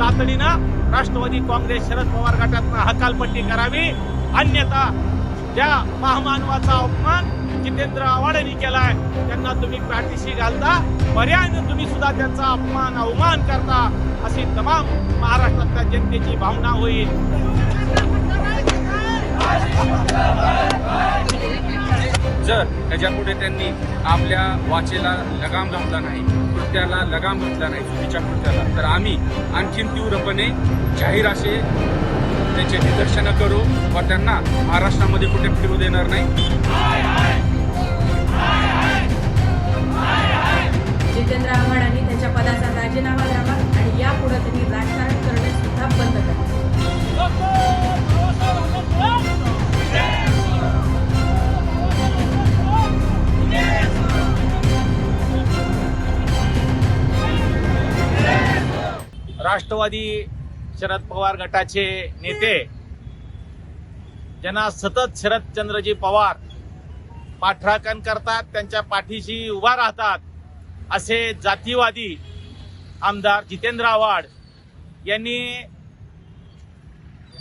तातडीनं राष्ट्रवादी काँग्रेस शरद पवार गटातनं हकालपट्टी करावी. अन्यथा ज्या महामानवाचा अपमान जितेंद्र आव्हाडांनी केलाय त्यांना तुम्ही पाठीशी घालता. पर्यायनं तुम्ही सुद्धा त्यांचा अपमान अवमान करता अशी तमाम महाराष्ट्रातल्या जनतेची भावना होईल. जर त्याच्यापुढे त्यांनी आपल्या वाचेला लगाम घातला नाही. कृत्याला लगाम घातला नाही चुकीच्या कृत्याला तर आम्ही आणखीन तीव्रपणे जाहीर असे त्याचे निदर्शनं करू व त्यांना महाराष्ट्रामध्ये कुठे फिरू देणार नाही. राष्ट्रवादी शरद पवार गटाचे नेते ज्यांना सतत शरदचंद्रजी पवार पाठराखण करतात त्यांच्या पाठीशी उभा राहतात असे जातीवादी आमदार जितेंद्र आव्हाड यांनी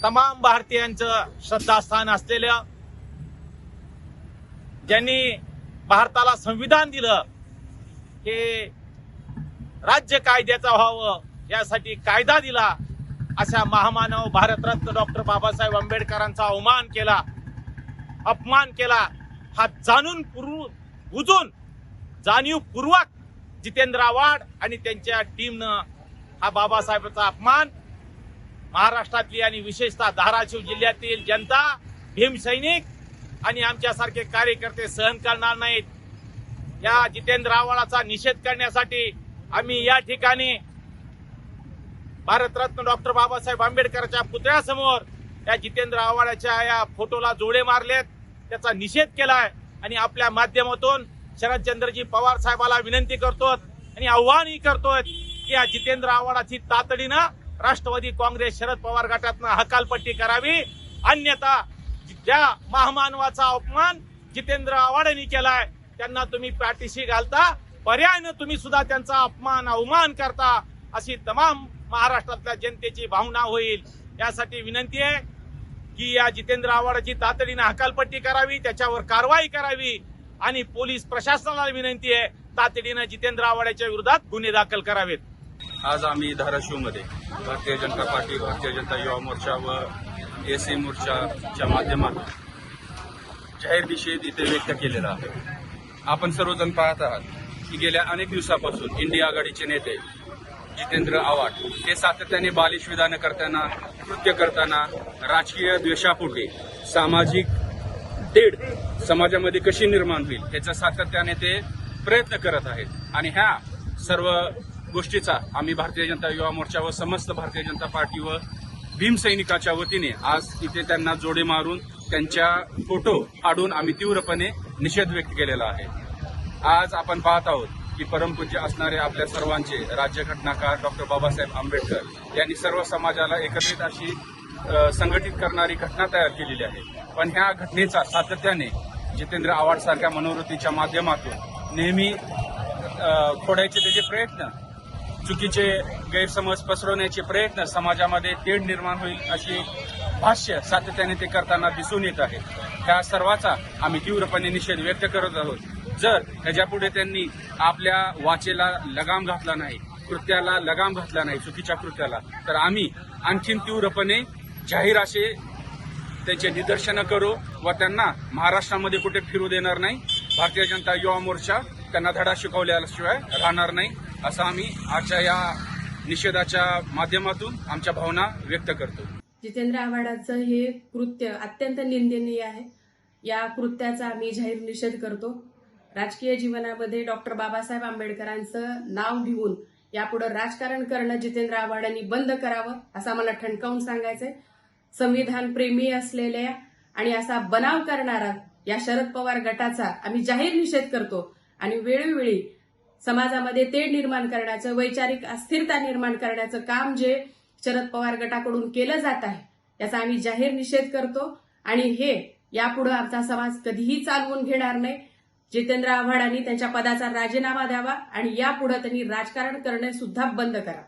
तमाम भारतीयांचं श्रद्धास्थान असलेलं ज्यांनी भारताला संविधान दिलं हे राज्य कायद्याचा व्हावं यासाठी कायदा दिला. अशा महामानव भारतरत्न डॉक्टर बाबासाहेब आंबेडकरांचा अवमान केला. अपमान केला. हा जाणून बुजून जाणीवपूर्वक जितेंद्र आव्हाड आणि त्यांच्या टीमनं हा बाबासाहेबांचा अपमान महाराष्ट्रातली आणि विशेषतः धाराशिव जिल्ह्यातील जनता भीमसैनिक आणि आमच्यासारखे कार्यकर्ते सहन करणार नाहीत. या जितेंद्र आव्हाडाचा निषेध करण्यासाठी आम्ही या ठिकाणी भारतरत्न डॉक्टर बाबासाहेब आंबेडकरच्या पुतळ्यासमोर या जितेंद्र आव्हाडाच्या या फोटोला जोडे मारलेत. त्याचा निषेध केलाय आणि आपल्या माध्यमातून शरदचंद्रजी पवार साहेबाला विनंती करतो आणि आव्हानही करतोय की या जितेंद्र आव्हाडाची तातडीनं राष्ट्रवादी काँग्रेस शरद पवार गटातनं हकालपट्टी करावी. अन्यथा ज्या महामानवाचा अपमान जितेंद्र आव्हाडांनी केलाय त्यांना तुम्ही पाठीशी घालता. पर्यायानं तुम्ही सुद्धा त्यांचा अपमान अवमान करता अशी तमाम महाराष्ट्रातल्या जनतेची भावना होईल. यासाठी विनंती आहे की या जितेंद्र आव्हाडाची तातडीनं हकालपट्टी करावी त्याच्यावर कारवाई करावी आणि पोलीस प्रशासनाला विनंती आहे तातडीनं जितेंद्र आव्हाडाच्या विरोधात गुन्हे दाखल करावेत. आज आम्ही धाराशिवमध्ये भारतीय जनता पार्टी भारतीय जनता युवा मोर्चा व एसी मोर्चाच्या माध्यमातून जाहीर निषेध इथे व्यक्त केलेला आहे. आपण सर्वजण पाहत आहात की गेल्या अनेक दिवसापासून इंडिया आघाडीचे नेते जितेंद्र आव्हाड. हे सातत्याने बालिश विधानं करताना कृत्य करताना राजकीय द्वेषापोटी सामाजिक तेढ समाजामध्ये कशी निर्माण होईल याचा सातत्याने ते प्रयत्न करत आहेत. आणि ह्या सर्व गोष्टीचा आम्ही भारतीय जनता युवा मोर्चा व समस्त भारतीय जनता पार्टी व भीमसैनिकाच्या वतीने आज इथे त्यांना जोडे मारून त्यांच्या फोटो काढून आम्ही तीव्रपणे निषेध व्यक्त केलेला आहे. आज आपण पाहत आहोत की परमपूज्य असणारे आपल्या सर्वांचे राज्यघटनाकार डॉक्टर बाबासाहेब आंबेडकर यांनी सर्व समाजाला एकत्रित अशी संघटित करणारी घटना तयार केलेली आहे. पण ह्या घटनेचा सातत्याने जितेंद्र आव्हाड सारख्या मनोवृत्तीच्या माध्यमातून नेहमी फोडायचे त्याचे प्रयत्न चुकीचे गैरसमज पसरवण्याचे प्रयत्न समाजामध्ये तेढ निर्माण होईल अशी भाष्य सातत्याने ते करताना दिसून येत आहे. त्या सर्वाचा आम्ही तीव्रपणे निषेध व्यक्त करत आहोत. जर त्याच्यापुढे त्यांनी आपल्या वाचेला लगाम घातला नाही कृत्याला लगाम घातला नाही चुकीच्या कृत्याला तर आम्ही आणखीन तीव्रपणे जाहीर असे त्याचे निदर्शनं करू व त्यांना महाराष्ट्रामध्ये कुठे फिरू देणार नाही भारतीय जनता युवा मोर्चा त्यांना धडा शिकवल्याशिवाय राहणार नाही असं आम्ही आजच्या या निषेधाच्या माध्यमातून आमच्या भावना व्यक्त करतो. जितेंद्र आव्हाडाचं हे कृत्य अत्यंत निंदनीय आहे. या कृत्याचा आम्ही जाहीर निषेध करतो. राजकीय जीवनामध्ये डॉक्टर बाबासाहेब आंबेडकरांचं नाव घेऊन यापुढे राजकारण करणं जितेंद्र आव्हाडांनी बंद करावं असं मला ठणकावून सांगायचंय. संविधान प्रेमी असलेल्या आणि असा बनाव करणारा या शरद पवार गटाचा आम्ही जाहीर निषेध करतो आणि वेळोवेळी समाजामध्ये तेढ निर्माण करण्याचं वैचारिक अस्थिरता निर्माण करण्याचं काम जे शरद पवार गटाकडून केलं जात आहे याचा आम्ही जाहीर निषेध करतो. आणि हे यापुढे आमचा समाज कधीही चालवून घेणार नाही. जितेंद्र आव्हाडांनी त्यांच्या पदाचा राजीनामा द्यावा आणि यापुढे त्यांनी राजकारण करणे सुद्धा बंद करा.